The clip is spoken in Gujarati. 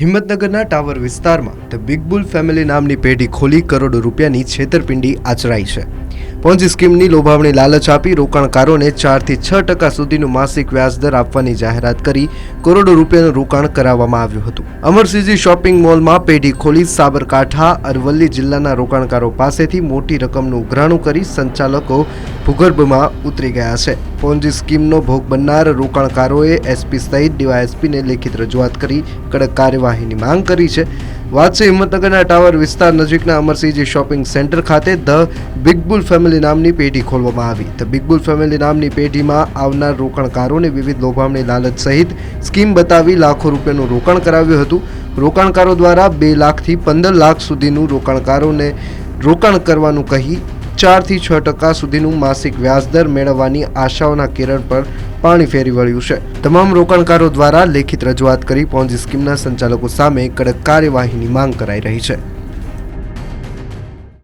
હિંમતનગરના ટાવર વિસ્તારમાં ધ બિગ બુલ ફેમિલી નામની પેઢી ખોલી કરોડો રૂપિયાની છેતરપિંડી આચરાઈ છે. પોન્જી સ્કીમની લોભામણી લાલચ આપી રોકાણકારોને ચારથી છ ટકા સુધીનું માસિક વ્યાજદર આપવાની જાહેરાત કરી કરોડો રૂપિયાનું રોકાણ કરાવવામાં આવ્યું હતું. અમરસિંહજી શોપિંગ મોલમાં પેઢી ખોલી સાબરકાંઠા, અરવલ્લી જિલ્લાના રોકાણકારો પાસેથી મોટી રકમનું ઉઘરાણું કરી સંચાલકો ભૂગર્ભમાં ઉતરી ગયા છે. પોન્જી સ્કીમનો ભોગ બનનાર રોકાણકારોએ એસપી સહિત ડીવાયએસપીને લેખિત રજૂઆત કરી કડક કાર્યવાહીની માંગ કરી છે. વાત છે હિંમતનગરના ટાવર વિસ્તાર નજીકના અમરસિંહજી શોપિંગ સેન્ટર ખાતે ધ બિગ બુલ ફેમિલી નામની પેઢી ખોલવામાં આવી. ધ બિગ બુલ ફેમિલી નામની પેઢીમાં આવનાર રોકાણકારોને વિવિધ લોભામણી લાલચ સહિત સ્કીમ બતાવી લાખો રૂપિયાનું રોકાણ કરાવ્યું હતું. રોકાણકારો દ્વારા બે લાખથી પંદર લાખ સુધીનું રોકાણકારોને રોકાણ કરવાનું કહી ચારથી છ ટકા સુધીનું માસિક વ્યાજદર મેળવવાની આશાઓના કિરણ પર પાણી ફેરી વળ્યું છે. તમામ રોકાણકારો દ્વારા લેખિત રજૂઆત કરી પોન્જી સ્કીમના સંચાલકો સામે કડક કાર્યવાહીની માંગ કરાઈ રહી છે.